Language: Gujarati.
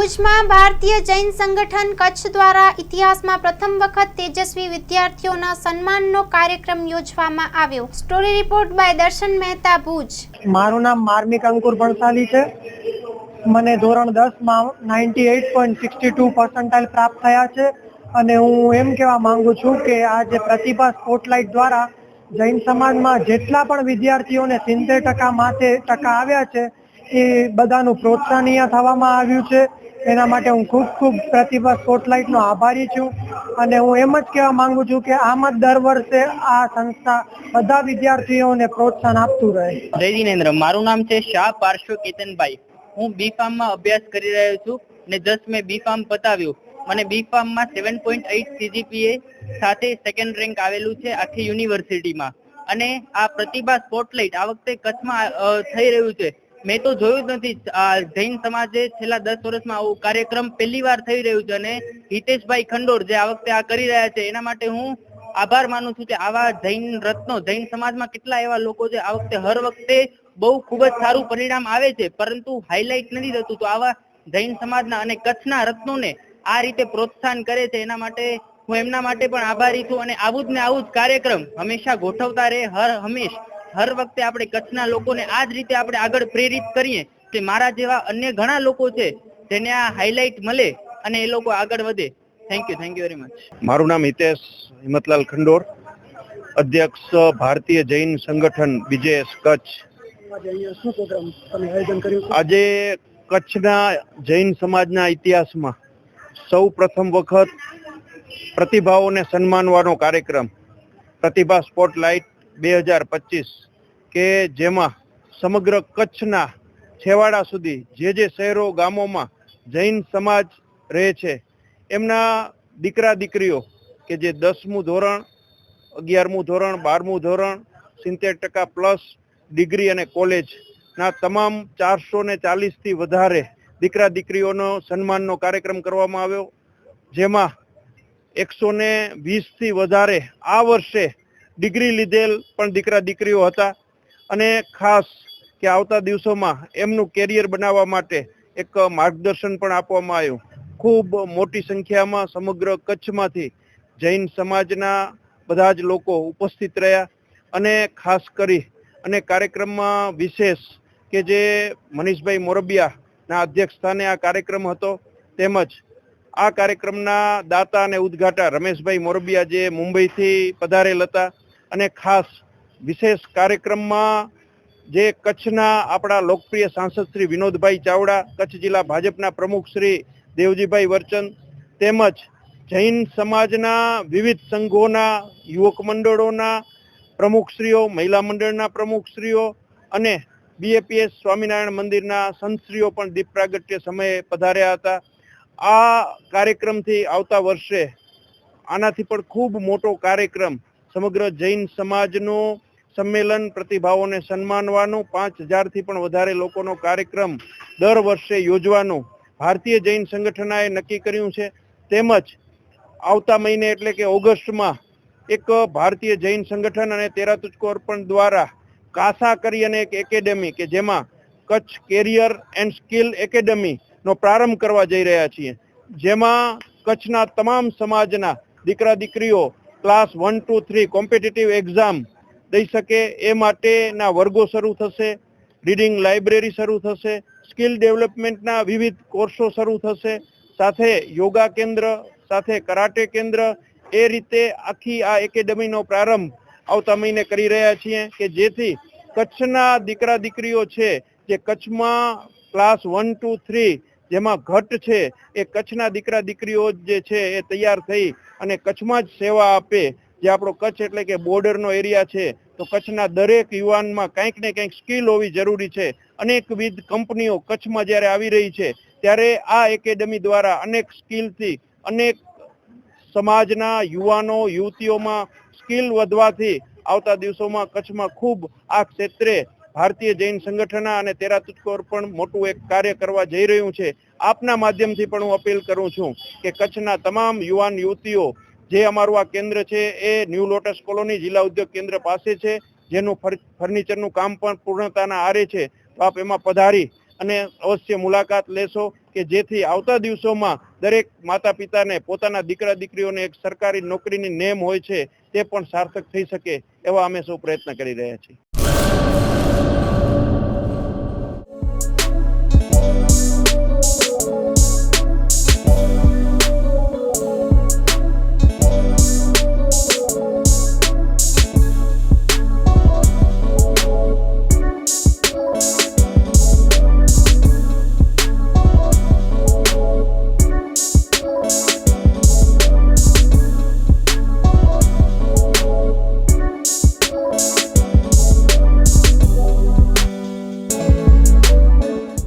ભુજમાં ભારતીય જૈન સંગઠન કચ્છ દ્વારા ઇતિહાસમાં પ્રથમ વખત તેજસ્વી વિદ્યાર્થીઓના સન્માનનો કાર્યક્રમ યોજવામાં આવ્યો. સ્ટોરી રિપોર્ટ બાય દર્શન મહેતા ભુજ. મારું નામ માર્મિક અંકુર ભણસાલી છે. મને ધોરણ દસમાં ninety eight point sixty two percentile પ્રાપ્ત થયા છે અને હું એમ કહેવા માંગુ છું કે આ જે પ્રતિભા સ્પોટલાઇટ દ્વારા જૈન સમાજમાં જેટલા પણ વિદ્યાર્થીઓને સિત્તેર ટકા માથે ટકા આવ્યા છે, એ બધાનું પ્રોત્સાહનીય થવામાં આવ્યું છે. એના માટે હું ખૂબ ખૂબ પ્રતિભા સ્પોટલાઇટનો આભારી છું અને હું એમ જ કહેવા માંગુ છું કે આમ જ દર વર્ષે આ સંસ્થા બધા વિદ્યાર્થીઓને પ્રોત્સાહન આપતું રહે. જય જિનેન્દ્ર, મારું નામ છે શાહ પાર્શ્વ કેતનભાઈ. હું બી ફાર્મમાં અભ્યાસ કરી રહ્યો છું ને જસ્ટ મેં બી ફાર્મ પતાવ્યું. મને બી ફાર્મમાં સેવન પોઈન્ટ એઇટ સીજીપીએ સાથે સેકન્ડ રેન્ક આવેલું છે આખી યુનિવર્સિટીમાં અને આ પ્રતિભા સ્પોટલાઇટ આ વખતે કચ્છમાં થઈ રહ્યું છે. મેં તો જોયું જ નથી. જૈન સમાજે છેલ્લા દસ વર્ષમાં આવું કાર્યક્રમ પહેલી વાર થઈ રહ્યું છે અને હિતેશભાઈ ખંડોર જે આ વખતે આ કરી રહ્યા છે, એના માટે હું આભાર માનું છું કે આવા જૈન રત્નો, જૈન સમાજમાં કેટલા એવા લોકો છે, આ વખતે હર વખતે બહુ ખૂબ જ સારું પરિણામ આવે છે, પરંતુ હાઇલાઇટ નથી થતું. તો આવા જૈન સમાજના અને કચ્છના રત્નોને આ રીતે પ્રોત્સાહન કરે છે, એના માટે હું એમના માટે પણ આભારી છું અને આવું જ ને આવું જ કાર્યક્રમ હંમેશા ગોઠવતા રહે, હર હંમેશ હર વખતે આપણે કચ્છના લોકોને આ જ રીતે આપણે આગળ પ્રેરિત કરીએ કે મારા જેવા અન્ય ઘણા લોકો છે, તેને આ હાઇલાઇટ મળે અને એ લોકો આગળ વધે. Thank you thank you very much મારું નામ હિતેશ હિંમતલાલ ખંડોર, અધ્યક્ષ ભારતીય જૈન સંગઠન બીજેએસ કચ્છ. આજે કચ્છના જૈન સમાજના ઇતિહાસમાં સૌ પ્રથમ વખત પ્રતિભાઓને સન્માનવાનો કાર્યક્રમ, પ્રતિભા સ્પોટલાઇટ બે હજાર પચીસ કે જેમાં સમગ્ર કચ્છના છેવાડા સુધી જે જે શહેરો ગામોમાં જૈન સમાજ રહે છે, એમના દીકરા દીકરીઓ કે જે દસમું ધોરણ, અગિયારમું ધોરણ, બારમું ધોરણ, સિત્તેર ટકા પ્લસ ડિગ્રી અને કોલેજના તમામ ચારસો ને ચાલીસથી વધારે દીકરા દીકરીઓનો સન્માનનો કાર્યક્રમ કરવામાં આવ્યો, જેમાં એકસો ને વીસથી વધારે આ વર્ષે ડિગ્રી લીધેલ પણ દીકરા દીકરીઓ હતા અને ખાસ કે આવતા દિવસોમાં એમનું કેરિયર બનાવવા માટે એક માર્ગદર્શન પણ આપવામાં આવ્યું. ખૂબ મોટી સંખ્યામાં સમગ્ર કચ્છમાંથી જૈન સમાજના બધા જ લોકો ઉપસ્થિત રહ્યા અને ખાસ કરી અને કાર્યક્રમમાં વિશેષ કે જે મનીષભાઈ મોરબિયાના અધ્યક્ષ સ્થાને આ કાર્યક્રમ હતો તેમજ આ કાર્યક્રમના દાતા અને ઉદ્ઘાટા રમેશભાઈ મોરબિયા જે મુંબઈથી પધારેલ હતા અને ખાસ વિશેષ કાર્યક્રમમાં જે કચ્છના આપણા લોકપ્રિય સાંસદ શ્રી વિનોદભાઈ ચાવડા, કચ્છ જિલ્લા ભાજપના પ્રમુખ શ્રી દેવજીભાઈ વર્ચન તેમજ જૈન સમાજના વિવિધ સંઘોના, યુવક મંડળોના પ્રમુખશ્રીઓ મહિલા મંડળના પ્રમુખશ્રીઓ અને બીએપીએસ સ્વામિનારાયણ મંદિરના સંતશ્રીઓ પણ દીપ પ્રાગટ્ય સમયે પધાર્યા હતા. આ કાર્યક્રમથી આવતા વર્ષે આનાથી પણ ખૂબ મોટો કાર્યક્રમ સમગ્ર જૈન સમાજનું સંમેલન પ્રતિભાઓને સન્માનવાનું, પાંચ હજારથી પણ વધારે લોકોનો કાર્યક્રમ દર વર્ષે યોજવાનો ભારતીય જૈન સંગઠનાએ નક્કી કર્યું છે. તેમજ આવતા મહિને એટલે કે ઓગસ્ટમાં એક ભારતીય જૈન સંગઠન અને તેરા અર્પણ દ્વારા કાસા કરી અને એક એકેડેમી કે જેમાં કચ્છ કેરિયર એન્ડ સ્કિલ એકેડેમીનો પ્રારંભ કરવા જઈ રહ્યા છીએ. જેમાં કચ્છના તમામ સમાજના દીકરા દીકરીઓ class one two three competitive exam દઈ શકે એ માટેના વર્ગો શરૂ થશે રીડિંગ લાઇબ્રેરી શરૂ થશે સ્કિલ ડેવલપમેન્ટના વિવિધ કોર્સો શરૂ થશે, સાથે યોગા કેન્દ્ર, સાથે કરાટે કેન્દ્ર, એ રીતે આખી આ એકેડેમીનો પ્રારંભ આવતા મહિને કરી રહ્યા છીએ કે જેથી કચ્છના દીકરા દીકરીઓ છે, જે કચ્છમાં ક્લાસ વન ટુ થ્રી જેમાં ઘટ છે, એ કચ્છના દીકરા દીકરીઓ જે છે એ તૈયાર થઈ અને કચ્છમાં જ સેવા આપે. જે આપણો કચ્છ એટલે કે બોર્ડરનો એરિયા છે, તો કચ્છના દરેક યુવાનમાં કંઈક ને કંઈક સ્કિલ હોવી જરૂરી છે. અનેકવિધ કંપનીઓ કચ્છમાં જ્યારે આવી રહી છે, ત્યારે આ એકેડમી દ્વારા અનેક સ્કિલથી અનેક સમાજના યુવાનો, યુવતીઓમાં સ્કિલ વધવાથી આવતા દિવસોમાં કચ્છમાં ખૂબ આ ક્ષેત્રે ભારતીય જૈન સંગઠન અને તેરા પણ મોટું એક કાર્ય કરવા જઈ રહ્યું છે. આપના માધ્યમથી પણ હું અપીલ કરું છું કે કચ્છના તમામ યુવાન યુવતીઓ, જે અમારું આ કેન્દ્ર છે, એ ન્યૂ લોટસ કોલોની જિલ્લા ઉદ્યોગ કેન્દ્ર પાસે છે, જેનું ફર- ફર્નિચરનું કામ પણ પૂર્ણતાના આરે છે, તો આપ એમાં પધારી અને અવશ્ય મુલાકાત લેશો કે જેથી આવતા દિવસોમાં દરેક માતા પિતાને પોતાના દીકરા દીકરીઓને એક સરકારી નોકરીની નેમ હોય છે, તે પણ સાર્થક થઈ શકે, એવા અમે સૌ પ્રયત્ન કરી રહ્યા છીએ.